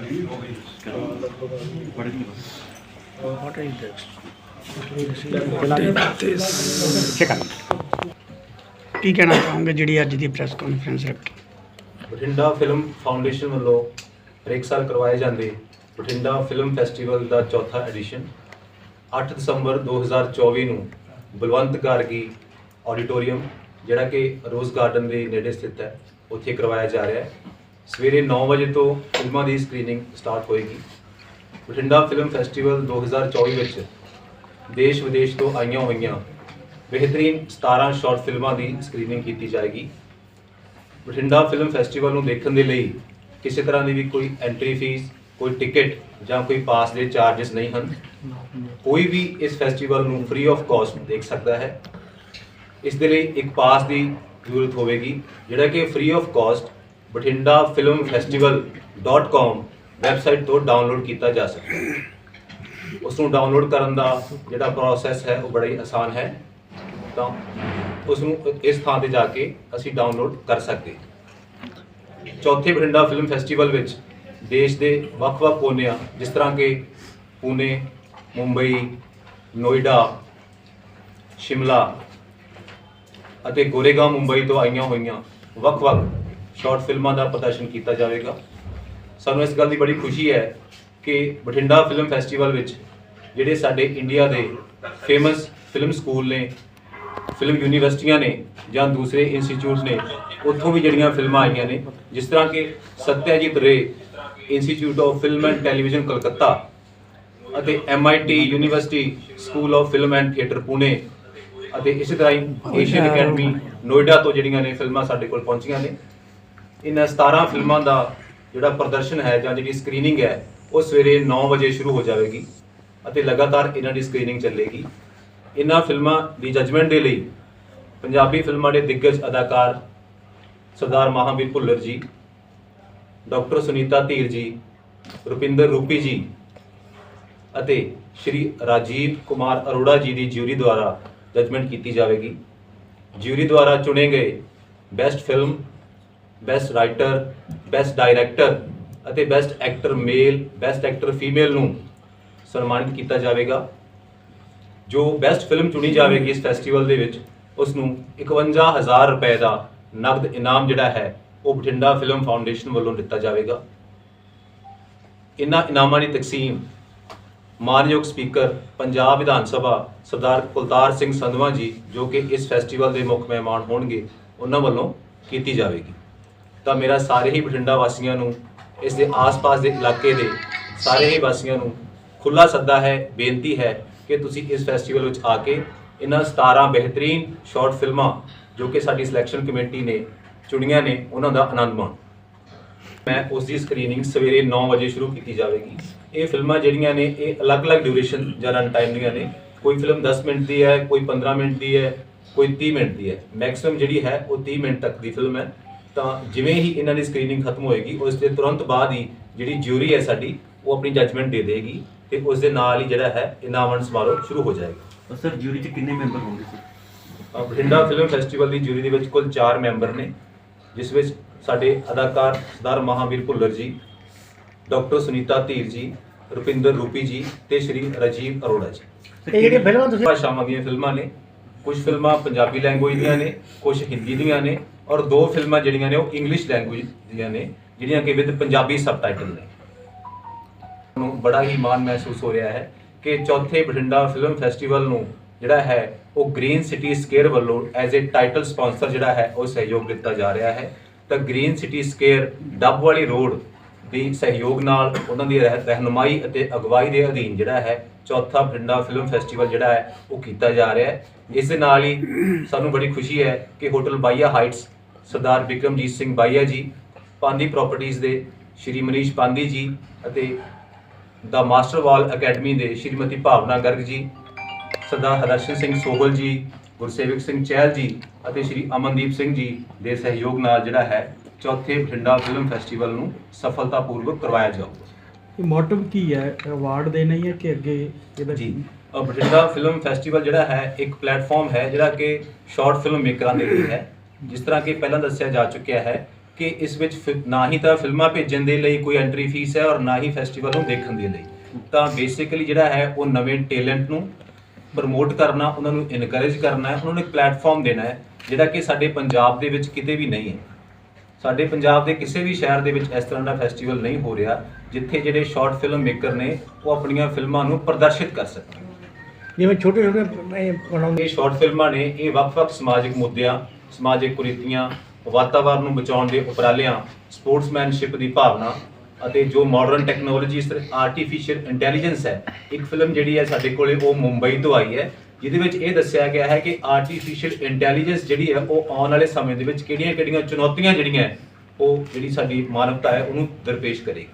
ਨਹੀਂ ਹੋ ਗਈ What is this? ਕੀ ਕਹਿਣਾ ਚਾਹੋਗੇ ਜਿਹੜੀ ਅੱਜ ਦੀ ਪ੍ਰੈਸ ਕਾਨਫਰੰਸ ਰੱਖੀ ਬਠਿੰਡਾ ਫਿਲਮ ਫਾਊਂਡੇਸ਼ਨ ਵੱਲੋਂ ਹਰੇਕ ਸਾਲ ਕਰਵਾਏ ਜਾਂਦੇ ਬਠਿੰਡਾ ਫਿਲਮ ਫੈਸਟੀਵਲ ਦਾ ਚੌਥਾ ਐਡੀਸ਼ਨ 8 ਦਸੰਬਰ 2024 ਨੂੰ ਬਲਵੰਤ ਗਾਰਗੀ ਆਡੀਟੋਰੀਅਮ ਜਿਹੜਾ ਕਿ ਰੋਜ਼ ਗਾਰਡਨ ਦੇ ਨੇੜੇ ਸਥਿਤ ਹੈ, ਉੱਥੇ ਕਰਵਾਇਆ ਜਾ ਰਿਹਾ ਹੈ ਸਵੇਰੇ 9 ਵਜੇ ਤੋਂ ਫਿਲਮਾਂ ਦੀ ਸਕਰੀਨਿੰਗ ਸਟਾਰਟ ਹੋਏਗੀ। ਬਠਿੰਡਾ ਫਿਲਮ ਫੈਸਟੀਵਲ 2024 ਵਿੱਚ ਦੇਸ਼ ਵਿਦੇਸ਼ ਤੋਂ ਆਈਆਂ ਹੋਈਆਂ ਬਿਹਤਰੀਨ 17 ਸ਼ਾਰਟ ਫਿਲਮਾਂ ਦੀ ਸਕਰੀਨਿੰਗ ਕੀਤੀ ਜਾਏਗੀ। ਬਠਿੰਡਾ ਫਿਲਮ ਫੈਸਟੀਵਲ ਨੂੰ ਦੇਖਣ ਦੇ ਲਈ ਕਿਸੇ ਤਰ੍ਹਾਂ ਦੀ ਵੀ ਕੋਈ ਐਂਟਰੀ ਫੀਸ ਕੋਈ ਟਿਕਟ ਜਾਂ ਕੋਈ ਪਾਸ ਦੇ ਚਾਰजेस ਨਹੀਂ ਹਨ। ਕੋਈ ਵੀ ਇਸ ਫੈਸਟੀਵਲ ਨੂੰ ਫ੍ਰੀ ਆਫ ਕਾਸਟ ਦੇਖ ਸਕਦਾ ਹੈ। ਇਸ ਦੇ ਲਈ ਇੱਕ ਪਾਸ ਦੀ ਜ਼ਰੂਰਤ ਹੋਵੇਗੀ, ਜਿਹੜਾ ਕਿ free of cost Bathinda film festival dot com website ਤੋਂ ਡਾਊਨਲੋਡ ਕੀਤਾ ਜਾ ਸਕਦਾ ਹੈ ਉਸ ਨੂੰ ਡਾਊਨਲੋਡ ਕਰਨ ਦਾ ਜਿਹੜਾ ਪ੍ਰੋਸੈਸ ਹੈ, ਉਹ ਬੜਾ ਹੀ ਆਸਾਨ ਹੈ। ਤਾਂ ਉਸ ਨੂੰ ਇਸ ਥਾਂ ਤੇ ਜਾ ਕੇ ਅਸੀਂ ਡਾਊਨਲੋਡ ਕਰ ਸਕਦੇ ਚੌਥੇ ਬਠਿੰਡਾ ਫਿਲਮ ਫੈਸਟੀਵਲ ਵਿੱਚ ਦੇਸ਼ ਦੇ ਵੱਖ-ਵੱਖ ਕੋਨਿਆਂ, ਜਿਸ ਤਰ੍ਹਾਂ ਕਿ ਪੂਨੇ ਮੁੰਬਈ, ਨੋਇਡਾ, ਸ਼ਿਮਲਾ ਅਤੇ ਗੋਰੇਗਾ ਮੁੰਬਈ ਤੋਂ ਆਈਆਂ ਹੋਈਆਂ ਵੱਖ-ਵੱਖ ਸ਼ਾਰਟ ਫਿਲਮਾਂ ਦਾ ਪ੍ਰਦਰਸ਼ਨ ਕੀਤਾ ਜਾਵੇਗਾ। ਸਾਨੂੰ ਇਸ ਗੱਲ ਦੀ ਬੜੀ ਖੁਸ਼ੀ ਹੈ ਕਿ ਬਠਿੰਡਾ ਫਿਲਮ ਫੈਸਟੀਵਲ ਵਿੱਚ ਜਿਹੜੇ ਸਾਡੇ ਇੰਡੀਆ ਦੇ ਫੇਮਸ ਫਿਲਮ ਸਕੂਲ ਨੇ ਫਿਲਮ ਯੂਨੀਵਰਸਿਟੀਆਂ ਨੇ ਜਾਂ ਦੂਸਰੇ ਇੰਸਟੀਚਿਊਟਸ ਨੇ, ਉੱਥੋਂ ਵੀ ਜਿਹੜੀਆਂ ਫਿਲਮਾਂ ਆਈਆਂ ਨੇ, ਜਿਸ ਤਰ੍ਹਾਂ ਕਿ Satyajit Ray institute of film and television Calcutta ਅਤੇ MIT university school of film and theatre Pune ਅਤੇ ਇਸੇ ਤਰ੍ਹਾਂ ਹੀ ਏਸ਼ੀਅਨ ਅਕੈਡਮੀ ਨੋਇਡਾ ਤੋਂ ਜਿਹੜੀਆਂ ਨੇ ਫਿਲਮਾਂ ਸਾਡੇ ਕੋਲ ਪਹੁੰਚੀਆਂ ਨੇ। ਇਹਨਾਂ 17 ਫਿਲਮਾਂ ਦਾ ਜਿਹੜਾ ਪ੍ਰਦਰਸ਼ਨ ਹੈ ਜਾਂ ਜਿਹੜੀ ਸਕਰੀਨਿੰਗ ਹੈ, ਉਹ ਸਵੇਰੇ 9 ਵਜੇ ਸ਼ੁਰੂ ਹੋ ਜਾਵੇਗੀ ਅਤੇ ਲਗਾਤਾਰ ਇਹਨਾਂ ਦੀ ਸਕਰੀਨਿੰਗ ਚੱਲੇਗੀ। ਇਹਨਾਂ ਫਿਲਮਾਂ ਦੀ ਜਜਮੈਂਟ ਦੇ ਲਈ ਪੰਜਾਬੀ ਫਿਲਮਾਂ ਦੇ ਦਿੱਗਜ ਅਦਾਕਾਰ ਸਰਦਾਰ ਮਹਾਵੀਰ ਭੁੱਲਰ ਜੀ, ਡਾਕਟਰ ਸੁਨੀਤਾ ਧੀਰ ਜੀ, ਰੁਪਿੰਦਰ ਰੂਪੀ ਜੀ ਅਤੇ ਸ਼੍ਰੀ ਰਾਜੀਵ ਕੁਮਾਰ ਅਰੋੜਾ ਜੀ ਦੀ ਜਿਊਰੀ ਦੁਆਰਾ ਜਜਮੈਂਟ ਕੀਤੀ ਜਾਵੇਗੀ। ਜਿਊਰੀ ਦੁਆਰਾ ਚੁਣੇ ਗਏ best film best writer best director ਅਤੇ best actor male best actor female ਨੂੰ ਸਨਮਾਨਿਤ ਕੀਤਾ ਜਾਵੇਗਾ। ਜੋ ਬੈਸਟ ਫਿਲਮ ਚੁਣੀ ਜਾਵੇਗੀ ਇਸ ਫੈਸਟੀਵਲ ਦੇ ਵਿੱਚ ਉਸ ਨੂੰ 51000 ਰੁਪਏ ਦਾ ਨਗਦ ਇਨਾਮ ਜਿਹੜਾ ਹੈ, ਉਹ ਬਠਿੰਡਾ ਫਿਲਮ ਫਾਊਂਡੇਸ਼ਨ ਵੱਲੋਂ ਦਿੱਤਾ ਜਾਵੇਗਾ। ਇਨ੍ਹਾਂ ਇਨਾਮਾਂ ਦੀ ਤਕਸੀਮ ਮਾਨਯੋਗ ਸਪੀਕਰ ਪੰਜਾਬ ਵਿਧਾਨ ਸਭਾ ਸਰਦਾਰ ਕੁਲਤਾਰ ਸਿੰਘ ਸੰਧਵਾ ਜੀ, ਜੋ ਕਿ ਇਸ ਫੈਸਟੀਵਲ ਦੇ ਮੁੱਖ ਮਹਿਮਾਨ ਹੋਣਗੇ, ਉਹਨਾਂ ਵੱਲੋਂ ਕੀਤੀ ਜਾਵੇਗੀ। ਤਾਂ ਮੇਰਾ ਸਾਰੇ ਹੀ ਬਠਿੰਡਾ ਵਾਸੀਆਂ ਨੂੰ, ਇਸ ਦੇ ਆਸ-ਪਾਸ ਦੇ ਇਲਾਕੇ ਦੇ ਸਾਰੇ ਹੀ ਵਾਸੀਆਂ ਨੂੰ ਖੁੱਲਾ ਸੱਦਾ ਹੈ, ਬੇਨਤੀ ਹੈ ਕਿ ਤੁਸੀਂ ਇਸ ਫੈਸਟੀਵਲ ਵਿੱਚ ਆ ਕੇ ਇਹਨਾਂ 17 ਬਿਹਤਰੀਨ ਸ਼ਾਰਟ ਫਿਲਮਾਂ ਜੋ ਕਿ ਸਾਡੀ ਸਿਲੈਕਸ਼ਨ ਕਮੇਟੀ ਨੇ ਚੁਣੀਆਂ ਨੇ, ਉਹਨਾਂ ਦਾ ਆਨੰਦ ਮਾਣੋ। ਮੈਂ ਉਸ ਦੀ ਸਕਰੀਨਿੰਗ ਸਵੇਰੇ 9 ਵਜੇ ਸ਼ੁਰੂ ਕੀਤੀ ਜਾਵੇਗੀ। ਇਹ ਫਿਲਮਾਂ ਜਿਹੜੀਆਂ ਨੇ, ਇਹ ਅਲੱਗ-ਅਲੱਗ ਡਿਊਰੇਸ਼ਨ ਜਾਂ ਰਨ ਟਾਈਮ ਦੀਆਂ ਨੇ। ਕੋਈ ਫਿਲਮ 10 ਮਿੰਟ ਦੀ ਹੈ, ਕੋਈ 15 ਮਿੰਟ ਦੀ ਹੈ, ਕੋਈ 30 ਮਿੰਟ ਦੀ ਹੈ। ਮੈਕਸਿਮਮ ਜਿਹੜੀ ਹੈ, ਉਹ 30 ਮਿੰਟ ਤੱਕ ਦੀ ਫਿਲਮ ਹੈ। ਤਾਂ ਜਿਵੇਂ ਹੀ ਇਹਨਾਂ ਦੀ ਸਕਰੀਨਿੰਗ ਖਤਮ ਹੋਏਗੀ ਉਸ ਦੇ ਤੁਰੰਤ ਬਾਅਦ ਹੀ ਜਿਹੜੀ ਜਿਊਰੀ ਹੈ ਸਾਡੀ ਉਹ ਆਪਣੀ ਜੱਜਮੈਂਟ ਦੇ ਦੇਗੀ ਤੇ ਉਸ ਦੇ ਨਾਲ ਹੀ ਜਿਹੜਾ ਹੈ ਇਨਾਮਨ ਸਮਾਰੋਹ ਸ਼ੁਰੂ ਹੋ ਜਾਏਗਾ। ਸਰ ਜੂਰੀ ਚ ਕਿੰਨੇ ਮੈਂਬਰ ਹੋਣਗੇ ਸਰ? ਬਠਿੰਡਾ ਫਿਲਮ ਫੈਸਟੀਵਲ ਦੀ ਜੂਰੀ ਦੇ ਵਿੱਚ ਕੁੱਲ 4 ਮੈਂਬਰ ਨੇ ਜਿਸ ਵਿੱਚ ਸਾਡੇ ਅਦਾਕਾਰ ਸਰਦਾਰ ਮਹਾਵੀਰ ਭੁੱਲਰ ਜੀ ਡਾਕਟਰ ਸੁਨੀਤਾ ਧੀਰ ਜੀ ਰੁਪਿੰਦਰ ਰੂਪੀ ਜੀ ਤੇ ਸ਼੍ਰੀ ਰਾਜੀਵ ਅਰੋੜਾ ਜੀ। ਇਹ ਜਿਹੜੀਆਂ ਫਿਲਮਾਂ ਤੁਸੀਂ ਭਾਸ਼ਾਵਾਂ ਦੀਆਂ ਫਿਲਮਾਂ ਨੇ ਕੁਝ ਫਿਲਮਾਂ ਪੰਜਾਬੀ ਲੈਂਗੁਏਜ ਦੀਆਂ ਨੇ ਕੁਝ ਹਿੰਦੀ ਦੀਆਂ ਨੇ ਔਰ ਦੋ ਫਿਲਮਾਂ ਜਿਹੜੀਆਂ ਨੇ ਉਹ ਇੰਗਲਿਸ਼ ਲੈਂਗੁਏਜ ਦੀਆਂ ਨੇ, ਜਿਹੜੀਆਂ ਕਿ ਵਿਦ ਪੰਜਾਬੀ ਸਬਟਾਈਟਲ ਨੇ। ਨੂੰ ਬੜਾ ਹੀ ਮਾਣ ਮਹਿਸੂਸ ਹੋ ਰਿਹਾ ਹੈ ਕਿ ਚੌਥੇ ਬਠਿੰਡਾ ਫਿਲਮ ਫੈਸਟੀਵਲ ਨੂੰ ਜਿਹੜਾ ਹੈ, ਉਹ ਗ੍ਰੀਨ ਸਿਟੀ ਸਕੇਅਰ ਵੱਲੋਂ ਐਜ਼ ਅ ਟਾਈਟਲ ਸਪਾਂਸਰ ਜਿਹੜਾ ਹੈ, ਉਹ ਸਹਿਯੋਗ ਦਿੱਤਾ ਜਾ ਰਿਹਾ ਹੈ। ਤਾਂ ਗ੍ਰੀਨ ਸਿਟੀ ਸਕੇਅਰ ਡੱਬ ਵਾਲੀ ਰੋਡ ਦੀ ਸਹਿਯੋਗ ਨਾਲ ਉਹਨਾਂ ਦੀ ਰਹਿ- ਰਹਿਨੁਮਾਈ ਅਤੇ ਅਗਵਾਈ ਦੇ ਅਧੀਨ ਜਿਹੜਾ ਹੈ ਚੌਥਾ ਬਠਿੰਡਾ ਫਿਲਮ ਫੈਸਟੀਵਲ ਜਿਹੜਾ ਹੈ ਉਹ ਕੀਤਾ ਜਾ ਰਿਹਾ ਹੈ। ਇਸ ਦੇ ਨਾਲ ਹੀ ਸਾਨੂੰ ਬੜੀ ਖੁਸ਼ੀ ਹੈ ਕਿ ਹੋਟਲ ਬਾਈਆ ਹਾਈਟਸ ਸਰਦਾਰ ਬਿਕਰਮਜੀਤ ਸਿੰਘ ਬਾਈਆ ਜੀ, ਪਾਂਦੀ ਪ੍ਰਾਪਰਟੀਆਂ ਦੇ ਸ਼੍ਰੀ ਮਨੀਸ਼ ਪਾਂਦੀ ਜੀ ਅਤੇ ਦਾ ਮਾਸਟਰ ਵਾਲ ਅਕੈਡਮੀ ਦੇ ਸ਼੍ਰੀਮਤੀ ਭਾਵਨਾ ਗਰਗ ਜੀ, ਸਰਦਾਰ ਹਰਸ਼ਨ ਸਿੰਘ ਸੋਹਲ ਜੀ, ਗੁਰਸੇਵਕ ਸਿੰਘ ਚਹਿਲ ਜੀ ਅਤੇ ਸ਼੍ਰੀ ਅਮਨਦੀਪ ਸਿੰਘ ਜੀ ਦੇ ਸਹਿਯੋਗ ਨਾਲ ਜਿਹੜਾ ਹੈ ਚੌਥੇ ਬਠਿੰਡਾ ਫਿਲਮ ਫੈਸਟੀਵਲ ਨੂੰ ਸਫਲਤਾਪੂਰਵਕ ਕਰਵਾਇਆ ਜਾਊਗਾ ਇਹ ਮੋਟਿਵ ਕੀ ਹੈ? ਅਵਾਰਡ ਦੇਣਾ ਹੀ ਹੈ ਕਿ ਅੱਗੇ ਇਹਦਾ ਜੀ ਅ, ਬਠਿੰਡਾ ਫਿਲਮ ਫੈਸਟੀਵਲ ਜਿਹੜਾ ਹੈ ਇੱਕ ਪਲੇਟਫਾਰਮ ਹੈ ਜਿਹੜਾ ਕਿ ਸ਼ਾਰਟ ਫਿਲਮ ਮੇਕਰਾਂ ਦੇ ਲਈ ਹੈ। ਜਿਸ ਤਰ੍ਹਾਂ ਕਿ ਪਹਿਲਾਂ ਦੱਸਿਆ ਜਾ ਚੁੱਕਿਆ ਹੈ ਕਿ ਇਸ ਵਿੱਚ ਫਿ- ਨਾ ਹੀ ਤਾਂ ਫਿਲਮਾਂ ਭੇਜਣ ਦੇ ਲਈ ਕੋਈ ਐਂਟਰੀ ਫੀਸ ਹੈ ਔਰ ਨਾ ਹੀ ਫੈਸਟੀਵਲ ਨੂੰ ਦੇਖਣ ਦੇ ਲਈ। ਤਾਂ ਬੇਸਿਕਲੀ ਜਿਹੜਾ ਹੈ ਉਹ ਨਵੇਂ ਟੈਲੈਂਟ ਨੂੰ ਪ੍ਰਮੋਟ ਕਰਨਾ ਉਹਨਾਂ ਨੂੰ ਇਨਕਰੇਜ ਕਰਨਾ ਹੈ ਉਹਨਾਂ ਨੂੰ ਇੱਕ ਪਲੇਟਫਾਰਮ ਦੇਣਾ ਹੈ ਜਿਹੜਾ ਕਿ ਸਾਡੇ ਪੰਜਾਬ ਦੇ ਵਿੱਚ ਕਿਤੇ ਵੀ ਨਹੀਂ ਹੈ। ਸਾਡੇ ਪੰਜਾਬ ਦੇ ਕਿਸੇ ਵੀ ਸ਼ਹਿਰ ਦੇ ਵਿੱਚ ਇਸ ਤਰ੍ਹਾਂ ਦਾ ਫੈਸਟੀਵਲ ਨਹੀਂ ਹੋ ਰਿਹਾ ਜਿੱਥੇ ਜਿਹੜੇ ਸ਼ਾਰਟ ਫਿਲਮ ਮੇਕਰ ਨੇ ਉਹ ਆਪਣੀਆਂ ਫਿਲਮਾਂ ਨੂੰ ਪ੍ਰਦਰਸ਼ਿਤ ਕਰ ਸਕਣ। ਜਿਵੇਂ ਛੋਟੇ ਛੋਟੇ ਬਣਾਉਂਦੇ ਸ਼ਾਰਟ ਫਿਲਮਾਂ ਨੇ ਇਹ ਵੱਖ-ਵੱਖ ਸਮਾਜਿਕ ਮੁੱਦਿਆਂ ਸਮਾਜਿਕ ਕੁਰੀਤੀਆਂ ਵਾਤਾਵਰਣ ਨੂੰ ਬਚਾਉਣ ਦੇ ਉਪਰਾਲਿਆਂ ਸਪੋਰਟਸਮੈਨਸ਼ਿਪ ਦੀ ਭਾਵਨਾ ਅਤੇ ਜੋ ਮਾਡਰਨ ਟੈਕਨੋਲੋਜੀ ਆਰਟੀਫੀਸ਼ੀਅਲ ਇੰਟੈਲੀਜੈਂਸ ਹੈ ਇੱਕ ਫਿਲਮ ਜਿਹੜੀ ਹੈ ਸਾਡੇ ਕੋਲੇ ਉਹ ਮੁੰਬਈ ਤੋਂ ਆਈ ਹੈ ਜਿਹਦੇ ਵਿੱਚ ਇਹ ਦੱਸਿਆ ਗਿਆ ਹੈ ਕਿ ਆਰਟੀਫੀਸ਼ੀਅਲ ਇੰਟੈਲੀਜੈਂਸ ਜਿਹੜੀ ਹੈ ਉਹ ਆਉਣ ਵਾਲੇ ਸਮੇਂ ਦੇ ਵਿੱਚ ਕਿਹੜੀਆਂ-ਕਿਹੜੀਆਂ ਚੁਣੌਤੀਆਂ ਜਿਹੜੀਆਂ ਉਹ ਜਿਹੜੀ ਸਾਡੀ ਮਾਨਵਤਾ ਹੈ, ਉਹਨੂੰ ਦਰਪੇਸ਼ ਕਰੇਗੀ।